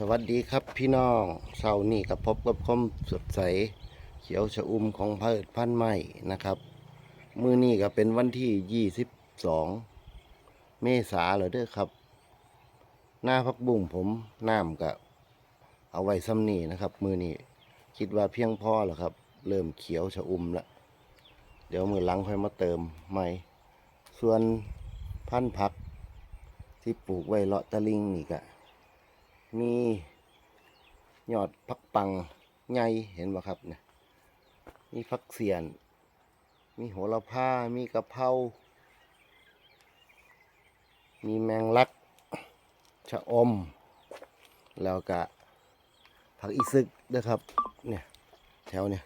สวัสดีครับพี่น้องเช้านี้กับพบกับคมสดใส เขียวชะอุ่มของพืชพันธุ์ใหม่นะครับ มือนี้ก็เป็นวันที่ 22 เมษาแล้วเด้อครับ หน้าพักบุ้งผมน้ำก็เอาไว้ซ้ำนี่นะครับ มือนี้คิดว่าเพียงพอแล้วครับ เริ่มเขียวชะอุ่มล้วเดี๋ยวมือหลังค่อยมาเติมใหม่ ส่วนพันธุ์ผักที่ปลูกไว้เลาะตะลิงนี่ก็ มียอดพักปังใหญ่เห็นบ่ครับเนี่ยมีพักเสียน มีโหระพา มีกะเพรามีแมงลัก ชะอม แล้วก็ผักอีซึกด้วยครับ เนี่ยแถวเนี่ย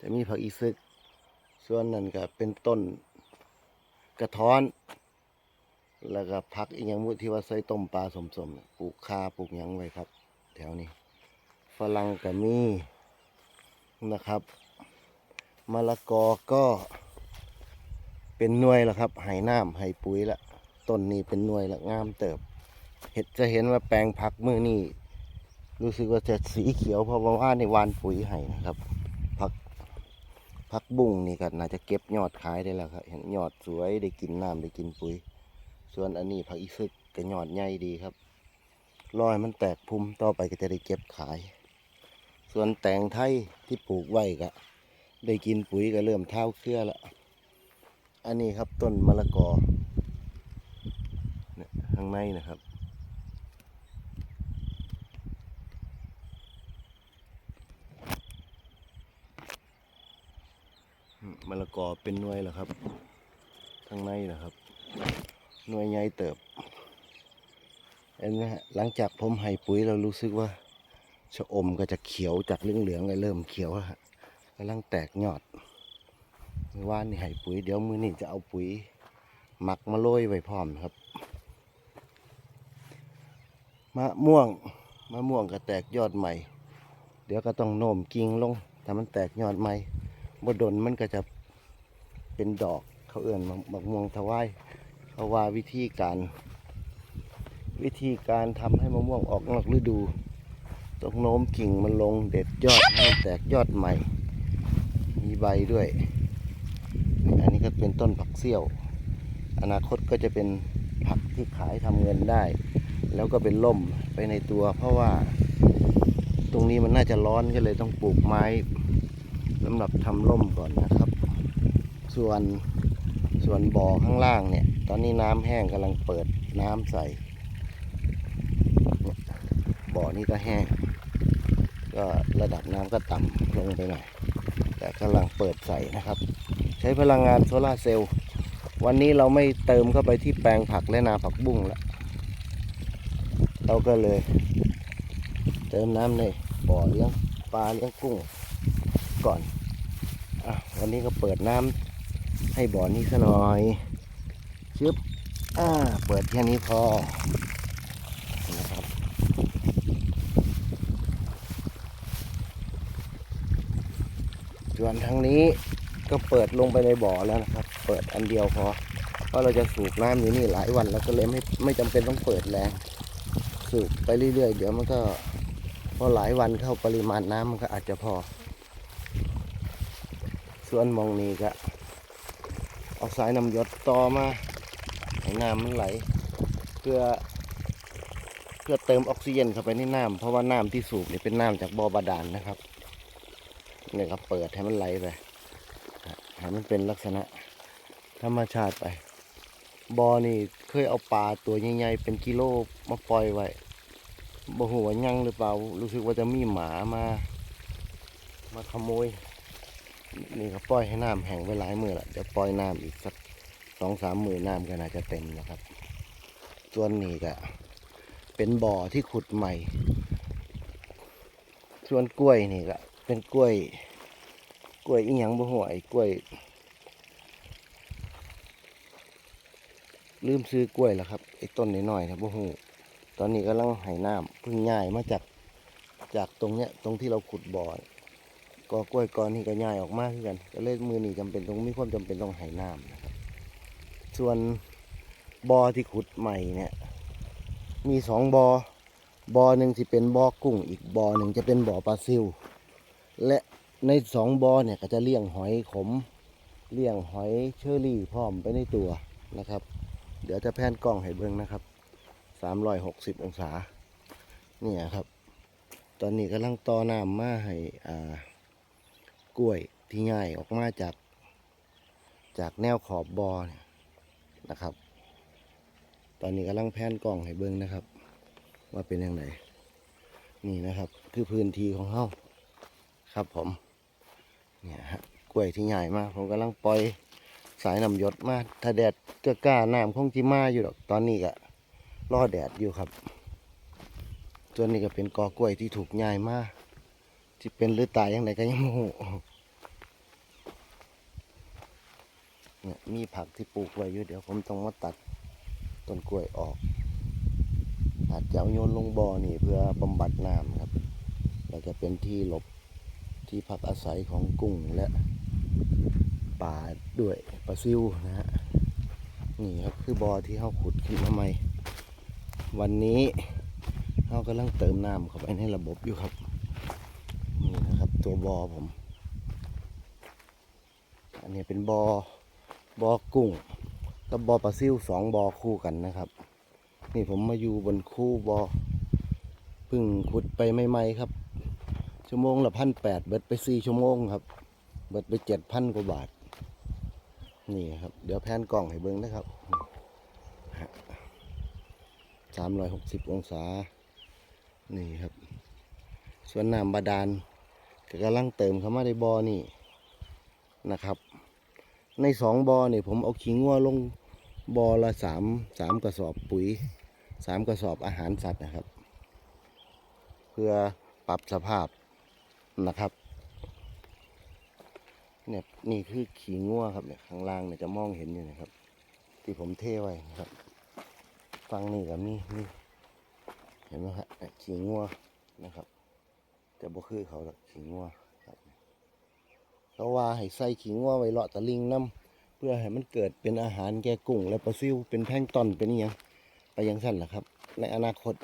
จะมีผักอีซึก ส่วนนั้นก็เป็นต้นกระท้อน แล้วก็พักอีกอย่างมุที่ว่าใส่ต้มปลาสมๆน่ะปลูกคาปลูกยังไว้ครับ แถวนี้ ฝรั่งก็มีนะครับมะละกอก็เป็นหน่วยแล้วครับไห้น้ำไห้ปุ๋ยละต้นนี้เป็นหน่วยละงามเติบ เห็ดจะเห็นว่าแปลงผักมือนี่รู้สึกว่าจะสีเขียวเพราะว่าในวานปุ๋ยให้นะครับผักผักบุ้งนี่ก็น่าจะเก็บยอดขายได้แล้วครับ เห็นยอดสวยได้กินน้ำได้กินปุ๋ย ส่วนอันนี้ผักอีซึกก็ยอดใหญ่ดีครับรอยมันแตกพุ่มต่อไปก็จะได้เก็บขาย ส่วนแตงไทยที่ปลูกไว้ก็ได้กินปุ๋ยก็เริ่มเท้าเครือล้วอันนี้ครับต้นมะละกอเนี่ยข้างในนะครับ มะละกอเป็นน่วยแล้วครับ ข้างในนะครับ หน่วยใหญ่เติบเห็นไหมฮะหลังจากผมให้ปุ๋ยเรารู้สึกว่าชะอมก็จะเขียวจากเหลืองๆก็เริ่มเขียวแล้วฮะกำลังแตกยอดเมื่อวานนี่ให้ปุ๋ยเดี๋ยวมือนี่จะเอาปุ๋ยหมักมาโรยไว้พร้อมครับมะม่วงมะม่วงก็แตกยอดใหม่ เดี๋ยวก็ต้องโน้มกิ่งลงถ้ามันแตกยอดใหม่บดดนมันก็จะเป็นดอกเขาเอื่นมะม่วงทวาย เขาว่าวิธีการ วิธีการทำให้มะม่วงออกนอกฤดูต้องโน้มกิ่งมันลงเด็ดยอดให้แตกยอดใหม่ มีใบด้วย อันนี้ก็เป็นต้นผักเสี้ยว อนาคตก็จะเป็นผักที่ขายทำเงินได้ แล้วก็เป็นล่มไปในตัว เพราะว่า ตรงนี้มันน่าจะร้อนก็เลยต้องปลูกไม้สำหรับทำร่มก่อนนะครับ ส่วนส่วนบ่อข้างล่างเนี่ย ตอนนี้น้ำแห้งกำลังเปิดน้ำใส่บ่อนี้ก็แห้ง ก็ระดับน้ำก็ต่ำลงไปหน่อย แต่กำลังเปิดใส่นะครับ ใช้พลังงานโซลาเซลล์ วันนี้เราไม่เติมเข้าไปที่แปลงผักและนาผักบุ้งแล้วเราก็เลย เติมน้ำในบ่อเลี้ยงปลาเลี้ยงกุ้งก่อนอวันนี้ก็เปิดน้ำให้บ่อนี้ซะหน่อย ชึบอ่าเปิดแค่นี้พอนะครับส่วนทางนี้ก็เปิดลงไปในบ่อแล้วนะครับ เปิดอันเดียวพอ เพราะเราจะสูบน้ำอยู่นี่หลายวันแล้วก็เลยไม่ไม่จำเป็นต้องเปิดแรงสูบไปเรื่อยๆ เดี๋ยวมันก็พอหลายวันเข้าปริมาณน้ำมันก็อาจจะพอ ส่วนมองนี้ก็เอาสายน้ำยดต่อมา ให้น้ำมันไหล เพื่อ เพื่อเติมออกซิเจนเข้าไปในน้ำเพราะว่าน้ำที่สูบเนี่ยเป็นน้ำจากบ่อบาดาลนะครับเนี่ยก็เปิดให้มันไหลไปให้มันเป็นลักษณะธรรมชาติไปบอนี่เคยเอาปลาตัวใหญ่ๆเป็นกิโลมาปล่อยไว้บ่หัวยังหรือเปล่า รู้สึกว่าจะมีหมามา มาขโมย นี่ก็ปล่อยให้น้ำแห้งไว้หลายมือละเดี๋ยวปล่อยน้ำอีกสัก สองสามหมือน้ำก็น่าจะเต็มนะครับ ส่วนนี้ก็เป็นบ่อที่ขุดใหม่ ส่วนกล้วยนี่ก็เป็นกล้วย กล้วยอีหยังบ่หวไอ้กล้วย ลืมซื้อกล้วยแล้วครับไอ้ต้นน้อยๆนะบ่ฮู้ตอนนี้กำลังไห้น้ำเพิ่งย้ายมาจากจากตรงเนี้ยตรงที่เราขุดบ่อก็กล้วยก้อนนี่ก็ย้ายออกมาคือกันก็เลยมือนี่จำเป็นต้องมีความจำเป็นต้องไห้น้ำนะ ส่วนบ่อที่ขุดใหม่เนี่ย มีสองบ่อบ่อหนึ่งสิเป็นบ่อกุ้ง อีกบ่อหนึ่งจะเป็นบ่อปลาซิว และในสองบ่อเนี่ยก็จะเลี้ยงหอยขม เลี้ยงหอยเชอรี่พร้อมไปในตัวนะครับ เดี๋ยวจะแพนกล้องให้เบิ่งนะครับ360องศา เนี่ยครับ ตอนนี้กำลังต่อน้ำมาให้อ่ากล้วยที่ง่ายออกมาจาก จากแนวขอบบ่อเนี่ย นะครับ ตอนนี้กำลังแพนกล้องให้เบิ่งนะครับ ว่าเป็นยังไงนี่นะครับ คือพื้นที่ของเฮาครับผมเนี่ยฮะกล้วยที่ใหญ่มากผมกำลังปล่อยสายน้ำยศมาถ้าแดดก็กล้าน้ำคงจิมาอยู่ดอกตอนนี้ก็รอแดดอยู่ครับส่วนนี้ก็เป็นกอกล้วยที่ถูกย้ายมากที่เป็นหรือตายยังไงก็ยังโมโห เนี่ยมีผักที่ปลูกไว้อยู่เดี๋ยวผมต้องมาตัดต้นกล้วยออก อาจจะเอาโยนลงบ่อนี่เพื่อบำบัดน้ำครับแล้วก็เป็นที่หลบที่พักอาศัยของกุ้งและป่าด้วยปลาซิวนะฮะนี่ครับคือบ่อที่เขาขุดขึ้นมาใหม่ วันนี้เขากำลังเติมน้ำเข้าไปในระบบอยู่ครับนี่นะครับตัวบ่อผม อันนี้เป็นบ่อ บ่อกุ้งกับบ่อปลาซิ่วสองบ่อคู่กันนะครับ นี่ผมมาอยู่บนคู่บอ่อพิ่งขุดไปใหม่ๆครับ ชั่วโมงละพันแปดเบิดไปสี่ชั่วโมงครับ เบิดไปเจ็ดพันกว่าบาท นี่ครับ เดี๋ยวแพนกล่องให้เบิ้งนะครับสามร้อยหกสิบองศา นี่ครับ ส่วนน้ำบาดาลกำลังเติมเข้ามาในบ่อนี่นะครับ ในสองบ่อนี่ยผมเอาขี้งัวลงบอละสามสามกระสอบปุ๋ยสามกระสอบอาหารสัตว์นะครับ เพื่อปรับสภาพนะครับเนี่ยนี่คือขี้งัวครับเนี่ยข้างล่างเนี่ยจะมองเห็นอยู่นะครับ ที่ผมเทไว้นะครับฟังนี่กับนี่นี่เห็นไหมครับขี้งัวนะครับ แต่บ่คือเขาหรอกขี้งัว เขาว่าให้ใส่ขี้งัวไว้เลาะตะลิงน้ำเพื่อให้มันเกิดเป็นอาหารแก่กุ้งและปลาซิวเป็นแพลงตอนเป็นอหยังไปยังสั้นแหละครับ ในอนาคต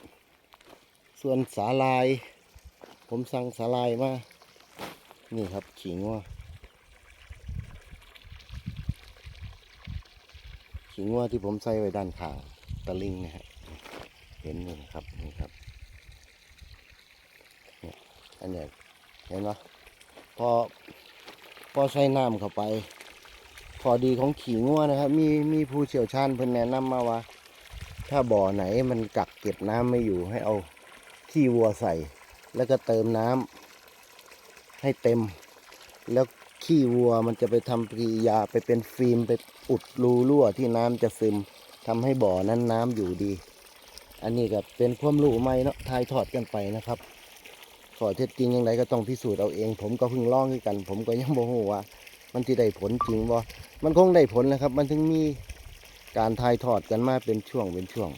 ส่วนสาลาย ผมสั่งสาลายมานี่ครับขิงว่าขิงว่าที่ผมใส่ไว้ด้านข้างตะลิงนะฮะเห็นนี่นะครับนี่ครับนี่อันนี้เห็นไหมพอ พอใส่น้ำเข้าไปขอดีของขี่งัวนะครับ มีมีผู้เชี่ยวชาญเพิ่นแนะนำมาว่า ถ้าบ่อไหนมันกักเก็บน้ำไม่อยู่ให้เอาขี้วัวใส่ แล้วก็เติมน้ำให้เต็ม แล้วขี้วัวมันจะไปทำปฏิยาไปเป็นฟิล์มไปอุดรูรั่วที่น้ำจะซึมทำให้บ่อนั้นน้ำอยู่ดี อันนี้ก็เป็นความรู้ใหม่เนาะทายทอดกันไปนะครับ ขอเท็จจริงยังไงก็ต้องพิสูจน์เอาเอง ผมก็เพิ่งลองด้วยกัน ผมก็ยังโมโหว่า มันจะได้ผลจริงบ่มันคงได้ผลนะครับ มันถึงมีการถ่ายทอดกันมาเป็นช่วงเป็นช่วง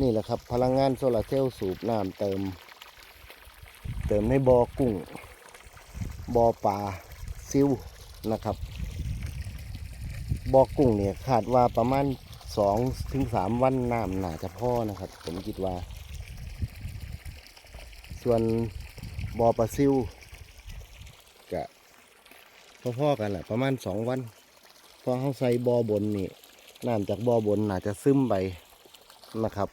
นี่แหละครับ พลังงานโซลาร์เซลล์สูบน้ำเติม เติมในบ่อกุ้งบ่อปลาซิวนะครับบ่อกุ้งเนี่ยคาดว่าประมาณสองถึงสามวันน้ำน่าจะพอนะครับ ผมคิดว่า ส่วน บอปลาซิวจะพ่อๆกันแหละประมาณสองวันพอเขาใส่บอบนนี่น้ำจากบอบนน่าจะซึมไปนะครับ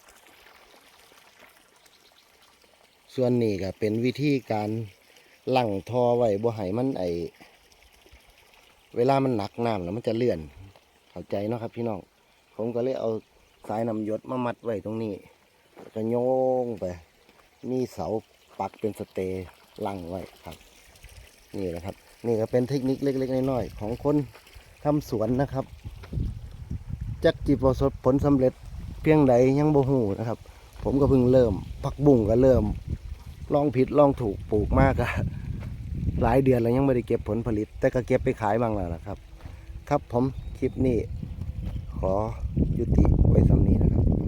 ส่วนนี้ก็เป็นวิธีการลั่งทอไว้บ่ให้มันไอเวลามันหนักน้ำแล้วมันจะเลื่อน เข้าใจเนาะครับพี่น้องผมก็เลยเอาสายน้ำยศมามัดไว้ตรงนี้ก็โยงไปมีเสา ปักเป็นสเตย์ลั่งไว้ครับ นี่แหละครับ นี่ก็เป็นเทคนิคเล็ก ๆน้อยๆของคนทำสวนนะครับจักจีประสบผลสำเร็จเพียงใดยังบ่หูนะครับ ผมก็เพิ่งเริ่มผักบุ้งก็เริ่มลองผิดลองถูกปลูกมากอะหลายเดือนแล้วยังไม่ได้เก็บผลผลิต แต่ก็เก็บไปขายบ้างแล้วนะครับ ครับผมคลิปนี้ขอยุติไว้สำ